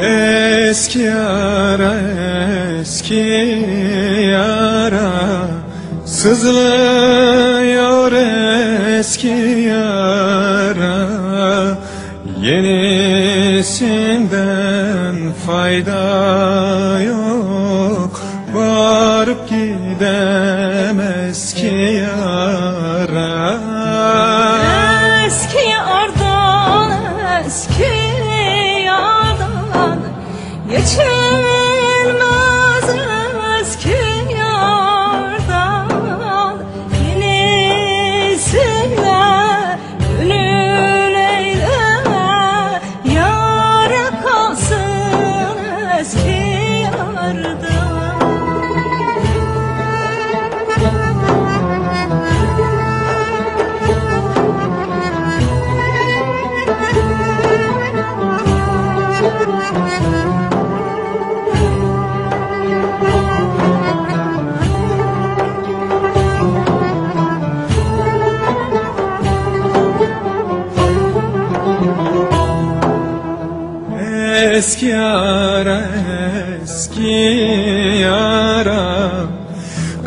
Eski yara eski yara Sızlıyor eski yara. Yenisinden fayda yok Varıp gidem chance. Eski yara eski yara.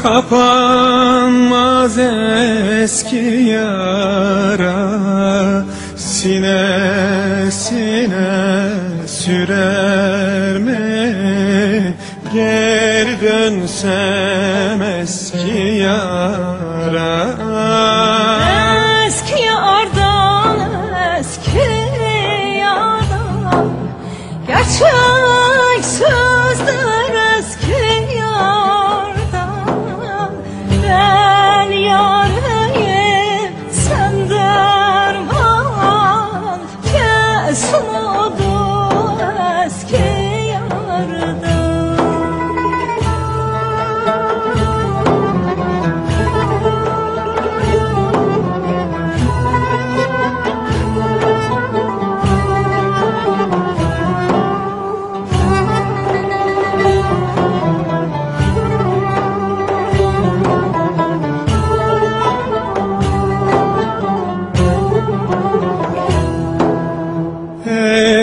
Kapanmaz eski yara. Sinesine sürer mi? Geri dönsem eski yara 川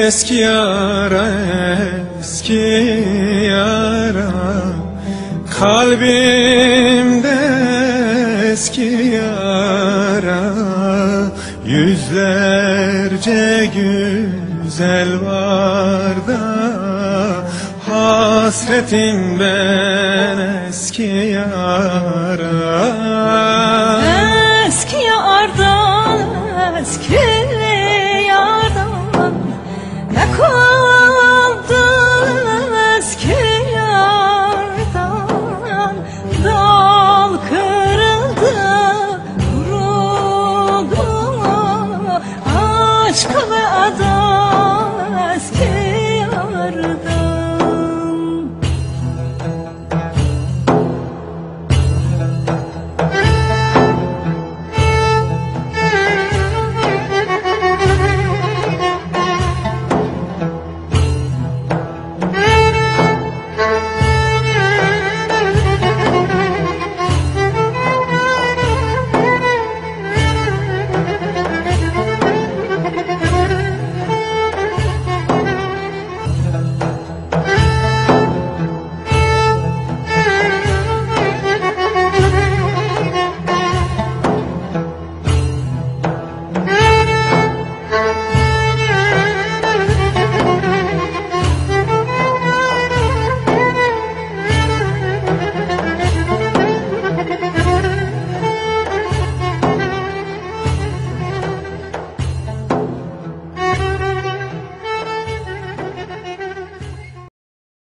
Eski yara eski yara. Kalbimde eski yara. Yüzlerce güzel var da Hasretim ben eski yara